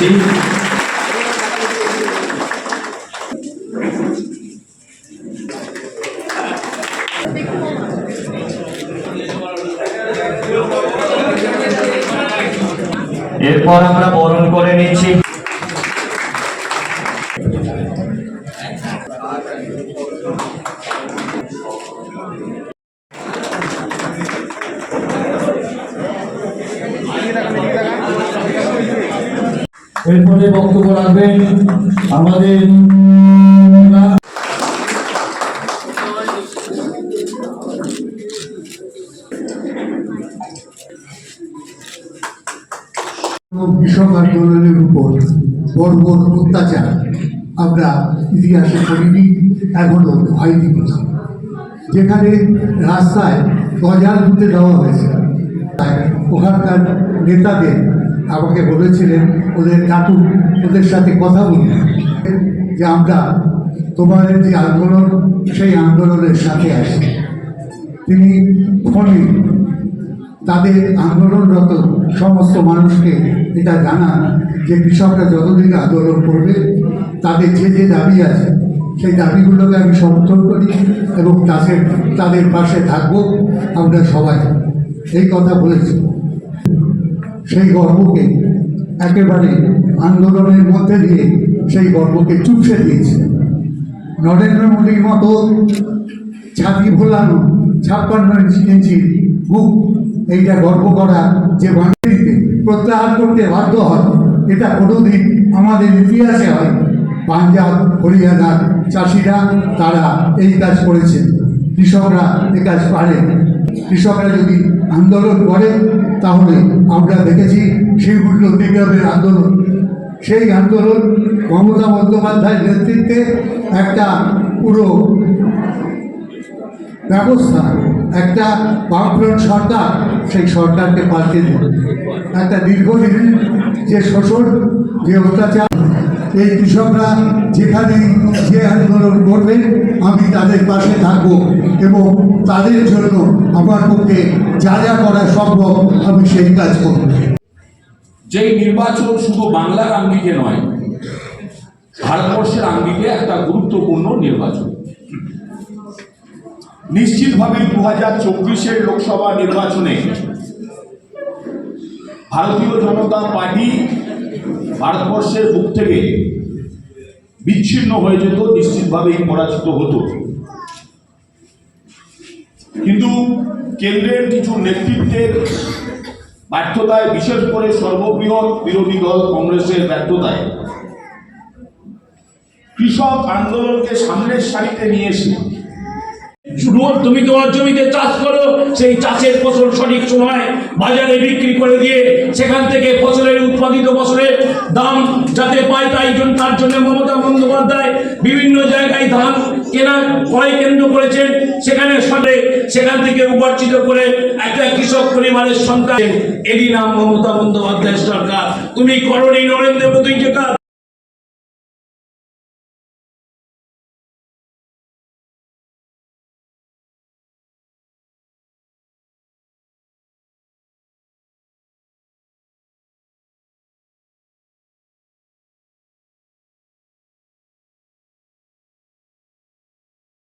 এরপর আমরা বরণ করে নিচ্ছি। এরপরে বক্তব্য রাখবেন আমাদের কৃষক আন্দোলনের উপর বড় অত্যাচার আমরা ইতিহাসে করিনি, এখনও হয়নি কোথাও। যেখানে রাস্তায় গজাল দিতে দেওয়া হয়েছে ওখানকার নেতাদের আমাকে বলেছিলেন, ওদের ডাকুন ওদের সাথে কথা বলি যে আমরা তোমাদের যে আন্দোলন, সেই আন্দোলনের সাথে আছি। তিনি ফোনে তাদের আন্দোলনরত সমস্ত মানুষকে এটা জানান যে কৃষকরা যতদিন আন্দোলন করবে, তাদের যে যে দাবি আছে, সেই দাবিগুলোকে আমি সমর্থন করি এবং তাদের তাদের পাশে থাকব আমরা সবাই। এই কথা বলেছি। সেই গর্বকে একেবারে আন্দোলনের মধ্যে দিয়ে সেই গর্বকে চুপসে দিয়েছে। নরেন্দ্র মোদীর মতো ছাতি ভোলানো, ছাপ্পান্ন ইঞ্চি বুক এইটা গর্ব করা যে বাঙালিতে প্রত্যাহার করতে বাধ্য হয়, এটা কোনোদিন আমাদের ইতিহাসে হয়। পাঞ্জাব, হরিয়ানার চাষিরা তারা এই কাজ করেছেন কৃষকরা এই কাজ পারে। কৃষকরা যদি আন্দোলন করে তাহলে আমরা দেখেছি শ্রীগুল্ল বিপ্লবের আন্দোলন। সেই আন্দোলন মমতা বন্দ্যোপাধ্যায়ের নেতৃত্বে একটা পুরো ব্যবস্থা, একটা বামফ্রন্ট সরকার সেই সরকারকে পাল্টে দিল। একটা দীর্ঘদিন যে শোষণ, যে অত্যাচার এই কৃষকরা যেখানে যে আন্দোলন করবে, আমি তাদের পাশে থাকব এবং তাদের জন্য আমার পক্ষে যা যা করা সম্ভব, আমি সেই কাজ করব। যেই নির্বাচন শুধু বাংলার আঙ্গিকে নয়, ভারতবর্ষের আঙ্গিকে একটা গুরুত্বপূর্ণ নির্বাচন। নিশ্চিতভাবে দু হাজার চব্বিশের লোকসভা নির্বাচনে ভারতীয় জনতা পার্টি ভারতবর্ষের বুক থেকে বিচ্ছিন্ন হয়ে যেত, নিশ্চিতভাবেই পরাজিত হতো। কিন্তু কেন্দ্রের কিছু নেতৃত্বের ব্যর্থতায়, বিশেষ করে সর্ববৃহৎ বিরোধী দল কংগ্রেসের ব্যর্থতায়, কৃষক আন্দোলনকে সামনের সারিতে নিয়ে এসে তুমি তোমার জমিতে চাষ করো, সেই চাষের ফসল সঠিক সময় বাজারে বিক্রি করে দিয়ে সেখান থেকে ফসলের উৎপাদিত বছরে দাম যাতে পায় তাই জন্য তার জন্য মমতা বন্দ্যোপাধ্যায় বিভিন্ন জায়গায় ধান কেনা, ক্রয় কেন্দ্র করেছেন। সেখানে সরে সেখান থেকে উপার্জিত করে একটা কৃষক পরিবারের সন্তান। এরই নাম মমতা বন্দ্যোপাধ্যায় সরকার। তুমি করণী নরেন্দ্র মোদী যে